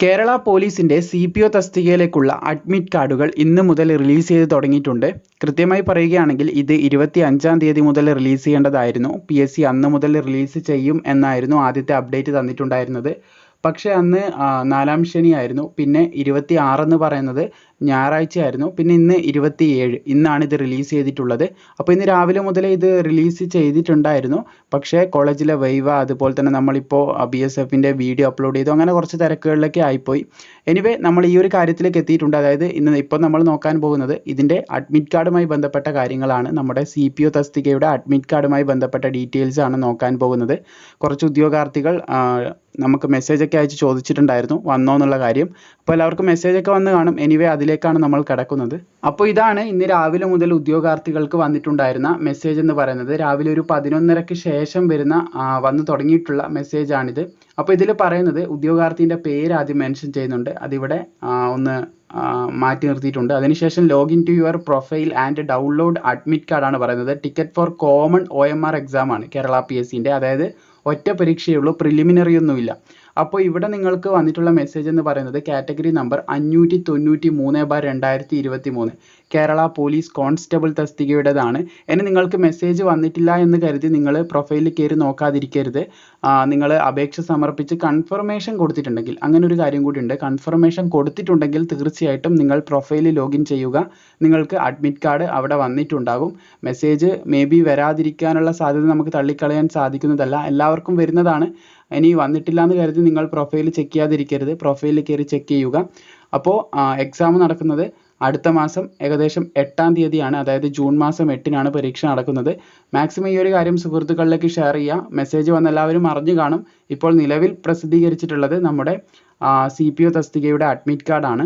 കേരള പോലീസിന്റെ C P O തസ്തികയിലേക്കുള്ള admit കാർഡുകൾ ഇന്ന് മുതൽ റിലീസ് ചെയ്ത് തുടങ്ങിയിട്ടുണ്ട്. കൃത്യമായി പറയുകയാണെങ്കിൽ ഇത് ഇരുപത്തി അഞ്ചാം തീയതി മുതൽ റിലീസ് ചെയ്യേണ്ടതായിരുന്നു. പി എസ് സി അന്ന് മുതൽ റിലീസ് ചെയ്യും എന്നായിരുന്നു ആദ്യത്തെ അപ്ഡേറ്റ് തന്നിട്ടുണ്ടായിരുന്നത്. പക്ഷേ അന്ന് നാലാം ശനിയായിരുന്നു. പിന്നെ ഇരുപത്തി എന്ന് പറയുന്നത് ഞായറാഴ്ചയായിരുന്നു. പിന്നെ ഇന്ന് ഇരുപത്തി ഏഴ് ഇന്നാണ് ഇത് റിലീസ് ചെയ്തിട്ടുള്ളത്. അപ്പോൾ ഇന്ന് രാവിലെ മുതലേ ഇത് റിലീസ് ചെയ്തിട്ടുണ്ടായിരുന്നു. പക്ഷേ കോളേജിലെ വൈവ അതുപോലെ തന്നെ നമ്മളിപ്പോൾ ബി എസ് എഫിന്റെ വീഡിയോ അപ്ലോഡ് ചെയ്തു. അങ്ങനെ കുറച്ച് തിരക്കുകളിലൊക്കെ ആയിപ്പോയി. എനിവേ നമ്മൾ ഈ ഒരു കാര്യത്തിലേക്ക് എത്തിയിട്ടുണ്ട്. അതായത് ഇന്ന് ഇപ്പോൾ നമ്മൾ നോക്കാൻ പോകുന്നത് ഇതിന്റെ അഡ്മിറ്റ് കാർഡുമായി ബന്ധപ്പെട്ട കാര്യങ്ങളാണ്. നമ്മുടെ സി പി ഒ തസ്തികയുടെ അഡ്മിറ്റ് കാർഡുമായി ബന്ധപ്പെട്ട ഡീറ്റെയിൽസ് ആണ് നോക്കാൻ പോകുന്നത്. കുറച്ച് ഉദ്യോഗാർത്ഥികൾ നമുക്ക് മെസ്സേജൊക്കെ അയച്ച് ചോദിച്ചിട്ടുണ്ടായിരുന്നു വന്നോ എന്നുള്ള കാര്യം. അപ്പോൾ എല്ലാവർക്കും മെസ്സേജൊക്കെ വന്ന് കാണും. എനിവേ അതിലേക്കാണ് നമ്മൾ കിടക്കുന്നത്. അപ്പോൾ ഇതാണ് ഇന്ന് രാവിലെ മുതൽ ഉദ്യോഗാർത്ഥികൾക്ക് വന്നിട്ടുണ്ടായിരുന്ന മെസ്സേജ് എന്ന് പറയുന്നത്. രാവിലെ ഒരു പതിനൊന്നരക്ക് ശേഷം വരുന്ന വന്ന് തുടങ്ങിയിട്ടുള്ള മെസ്സേജാണിത് അപ്പോൾ ഇതിൽ പറയുന്നത് ഉദ്യോഗാർത്ഥിന്റെ പേര് ആദ്യം മെൻഷൻ ചെയ്യുന്നുണ്ട്. അതിവിടെ ഒന്ന് മാറ്റി നിർത്തിയിട്ടുണ്ട്. അതിനുശേഷം login to your profile and download admit കാർഡാണ് പറയുന്നത്. Ticket for common O M R exam ആണ്. കേരള പി എസ് സിന്റെ അതായത് ഒറ്റ പരീക്ഷയേ ഉള്ളൂ. പ്രിലിമിനറി ഒന്നുമില്ല. അപ്പോൾ ഇവിടെ നിങ്ങൾക്ക് വന്നിട്ടുള്ള മെസ്സേജ് എന്ന് പറയുന്നത് കാറ്റഗറി നമ്പർ അഞ്ഞൂറ്റി തൊണ്ണൂറ്റി മൂന്ന് ബാർ രണ്ടായിരത്തി ഇരുപത്തി മൂന്ന് കേരള പോലീസ് കോൺസ്റ്റബിൾ തസ്തികയുടേതാണ്. ഇനി നിങ്ങൾക്ക് മെസ്സേജ് വന്നിട്ടില്ല എന്ന് കരുതി നിങ്ങൾ പ്രൊഫൈലിൽ കയറി നോക്കാതിരിക്കരുത്. നിങ്ങൾ അപേക്ഷ സമർപ്പിച്ച് കൺഫർമേഷൻ കൊടുത്തിട്ടുണ്ടെങ്കിൽ അങ്ങനെ ഒരു കാര്യം കൂടി ഉണ്ട്. കൺഫർമേഷൻ കൊടുത്തിട്ടുണ്ടെങ്കിൽ തീർച്ചയായിട്ടും നിങ്ങൾ പ്രൊഫൈലിൽ ലോഗിൻ ചെയ്യുക. നിങ്ങൾക്ക് അഡ്മിറ്റ് കാർഡ് അവിടെ വന്നിട്ടുണ്ടാകും. മെസ്സേജ് മേ ബി വരാതിരിക്കാനുള്ള സാധ്യത നമുക്ക് തള്ളിക്കളയാൻ സാധിക്കുന്നതല്ല. എല്ലാവർക്കും വരുന്നതാണ്. ഇനി വന്നിട്ടില്ല എന്ന് കരുതി നിങ്ങൾ പ്രൊഫൈൽ ചെക്ക് ചെയ്യാതിരിക്കരുത്. പ്രൊഫൈലിൽ കയറി ചെക്ക് ചെയ്യുക. അപ്പോൾ എക്സാം നടക്കുന്നത് അടുത്ത മാസം ഏകദേശം എട്ടാം തീയതിയാണ്. അതായത് ജൂൺ മാസം എട്ടിനാണ് പരീക്ഷ നടക്കുന്നത്. മാക്സിമം ഈ ഒരു കാര്യം സുഹൃത്തുക്കളിലേക്ക് ഷെയർ ചെയ്യുക. മെസ്സേജ് വന്ന എല്ലാവരും അറിഞ്ഞു കാണും. ഇപ്പോൾ നിലവിൽ പ്രസിദ്ധീകരിച്ചിട്ടുള്ളത് നമ്മുടെ സി പി ഒ തസ്തികയുടെ അഡ്മിറ്റ് കാർഡാണ്